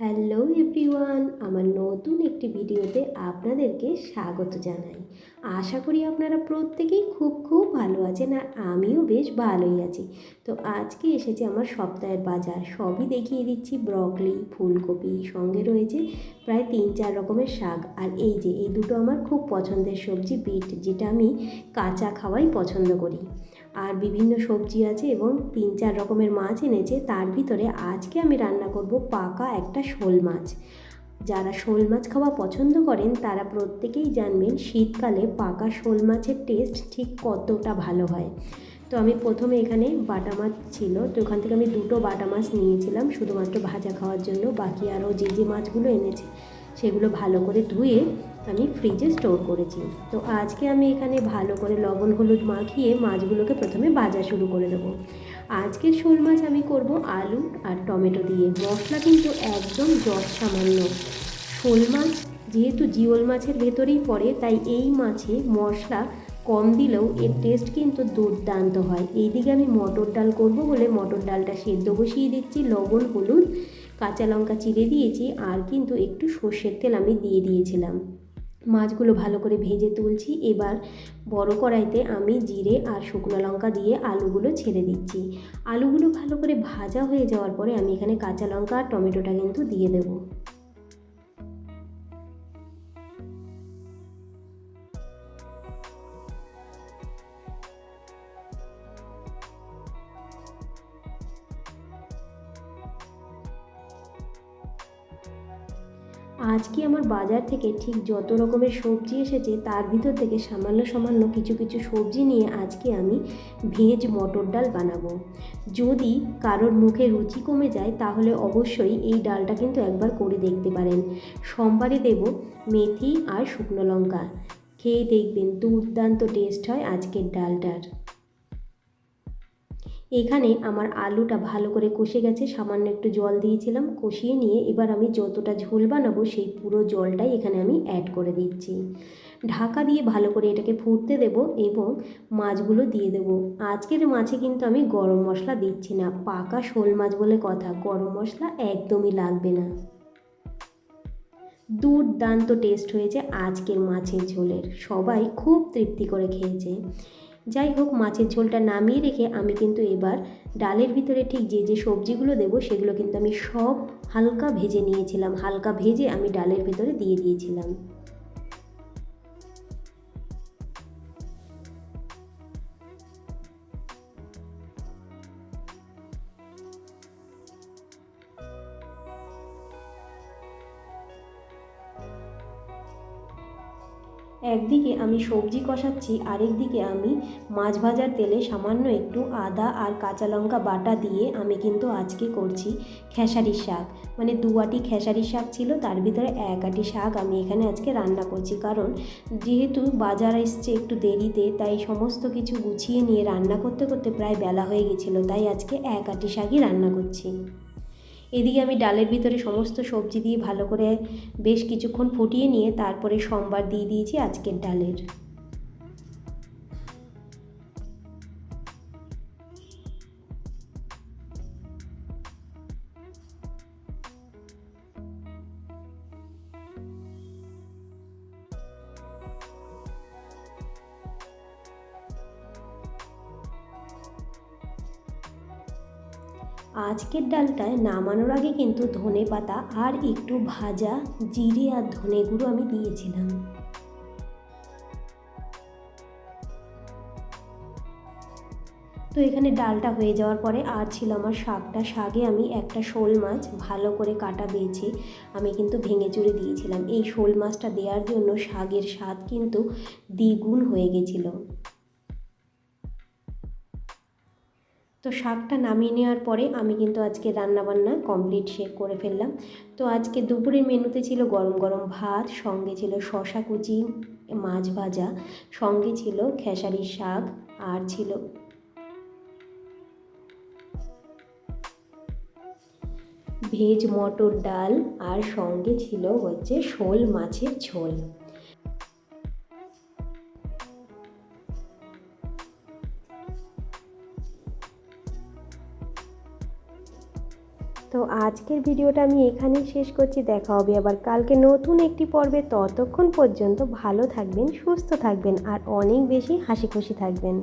Hello everyone, আমার নতুন একটি ভিডিওতে আপনাদেরকে স্বাগত জানাই। আশা করি আপনারা প্রত্যেকেই খুব খুব ভালো আছেন আর আমিও বেশ ভালোই আছি। তো আজকে এসেছে আমার সপ্তাহের বাজার। সবই দেখিয়ে দিচ্ছি। ব্রকলি, ফুলকপি, সঙ্গে রয়েছে প্রায় তিন চার রকমের শাক। আর এই যে, এই দুটো আমার খুব পছন্দের সবজি বিট, যেটা আমি কাঁচা খাওয়াই পছন্দ করি। আর বিভিন্ন সবজি আছে এবং তিন চার রকমের মাছ এনেছে। তার ভিতরে আজকে আমি রান্না করব পাকা একটা শোল মাছ। যারা শোল মাছ খাওয়া পছন্দ করেন, তারা প্রত্যেকেই জানবেন শীতকালে পাকা শোল মাছের টেস্ট ঠিক কতটা ভালো হয়। তো আমি প্রথমে এখানে বাটা মাছ ছিল, তো ওখান থেকে আমি দুটো বাটা মাছ নিয়েছিলাম, শুধুমাত্র ভাজা খাওয়ার জন্য। বাকি আরও যে যে মাছগুলো এনেছে, সেগুলো ভালো করে ধুয়ে আমি ফ্রিজে স্টোর করেছি। তো আজকে আমি এখানে ভালো করে লবণ, হলুদ মাখিয়ে মাছগুলোকে প্রথমে ভাজা শুরু করে দেবো। আজকের শোল মাছ আমি করব আলু আর টমেটো দিয়ে। মশলা কিন্তু একদম জল সামান্য শোল মাছ যেহেতু জিওল মাছের ভেতরেই পড়ে, তাই এই মাছে মশলা কম দিলেও এর টেস্ট কিন্তু দুর্দান্ত হয়। এইদিকে আমি মটর ডাল করব বলে মটর ডালটা সেদ্ধ বসিয়ে দিচ্ছি, লবণ, হলুদ, কাঁচা লঙ্কা চিড়ে দিয়েছি, আর কিন্তু একটু সর্ষের তেল আমি দিয়ে দিয়েছিলাম। মাছগুলো ভালো করে ভেজে তুলছি। এবার বড় কড়াইতে আমি জিরে আর শুকনো লঙ্কা দিয়ে আলুগুলো ছেড়ে দিচ্ছি। আলুগুলো ভালো করে ভাজা হয়ে যাওয়ার পরে আমি এখানে কাঁচা লঙ্কা আর টমেটোটা কিন্তু দিয়ে দেবো। আজকে আমার বাজার থেকে ঠিক যত রকমের সবজি এসেছে, তার ভিতর থেকে সামান্য সামান্য কিছু কিছু সবজি নিয়ে আজকে আমি ভেজ মটর ডাল বানাবো। যদি কারোর মুখে রুচি কমে যায়, তাহলে অবশ্যই এই ডালটা কিন্তু একবার করে দেখতে পারেন। সোমবারে দেব মেথি আর শুকনো লঙ্কা। খেয়ে দেখবেন দুর্দান্ত টেস্ট হয় আজকের ডালটার। এখানে আমার আলুটা ভালো করে কষে গেছে, সামান্য একটু জল দিয়েছিলাম, কষিয়ে নিয়ে এবার আমি যতটা ঝোল বানাবো সেই পুরো জলটাই এখানে আমি অ্যাড করে দিচ্ছি। ঢাকা দিয়ে ভালো করে এটাকে ফুটতে দেব এবং মাছগুলো দিয়ে দেব। আজকের মাছে কিন্তু আমি গরম মশলা দিচ্ছি না, পাকা শোল মাছ বলে কথা, গরম মশলা একদমই লাগবে না। দুর্দান্ত টেস্ট হয়েছে আজকের মাছের ঝোলের, সবাই খুব তৃপ্তি করে খেয়েছে। যাই হোক, মাছের ঝোলটা নামিয়ে রেখে আমি কিন্তু এবার ডালের ভিতরে ঠিক যে যে সবজিগুলো দেব, সেগুলো কিন্তু আমি সব হালকা ভেজে নিয়েছিলাম। হালকা ভেজে আমি ডালের ভিতরে দিয়ে দিয়েছিলাম। একদিকে আমি সবজি কষাচ্ছি, আরেকদিকে আমি মাছ ভাজার তেলে সামান্য একটু আদা আর কাঁচা লঙ্কা বাটা দিয়ে আমি কিন্তু আজকে করছি খেসারি শাক। মানে দু আটি খেসারির শাক ছিল, তার ভিতরে এক আটি শাক আমি এখানে আজকে রান্না করছি। কারণ যেহেতু বাজার এসছে একটু দেরিতে, তাই সমস্ত কিছু গুছিয়ে নিয়ে রান্না করতে করতে প্রায় বেলা হয়ে গেছিল, তাই আজকে এক আটি শাকই রান্না করছি। এদিকে আমি ডালের ভিতরে সমস্ত সবজি দিয়ে ভালো করে বেশ কিছুক্ষণ ফুটিয়ে নিয়ে তারপরে সোমবার দিয়ে দিয়েছি আজকের ডালের। আজকের ডালটায় নামানোর আগে কিন্তু ধনে পাতা আর একটু ভাজা জিরে আর ধনে গুঁড়ো আমি দিয়েছিলাম। তো এখানে ডালটা হয়ে যাওয়ার পরে আর ছিল আমার শাকটা, শাকে আমি একটা শোল মাছ ভালো করে কাটা বেছে আমি কিন্তু ভেঙে চুরে দিয়েছিলাম। এই শোল মাছটা দেওয়ার জন্য শাকের স্বাদ কিন্তু দ্বিগুণ হয়ে গেছিল। তো শাকটা নামিয়ে নেওয়ার পরে আমি কিন্তু আজকে রান্নাবান্না কমপ্লিট সে করে ফেললাম। তো আজকে দুপুরের মেনুতে ছিল গরম গরম ভাত, সঙ্গে ছিল শশা কুচি, মাছ ভাজা, সঙ্গে ছিল খেসারি শাক, আর ছিল ভেজ মটর ডাল, আর সঙ্গে ছিল হচ্ছে শোল মাছের ঝোল। তো আজকের ভিডিওটা আমি এখানেই শেষ করছি। দেখা হবে আবার কালকে নতুন একটি পর্বে। ততক্ষণ পর্যন্ত ভালো থাকবেন, সুস্থ থাকবেন আর অনেক বেশি হাসি খুশি থাকবেন।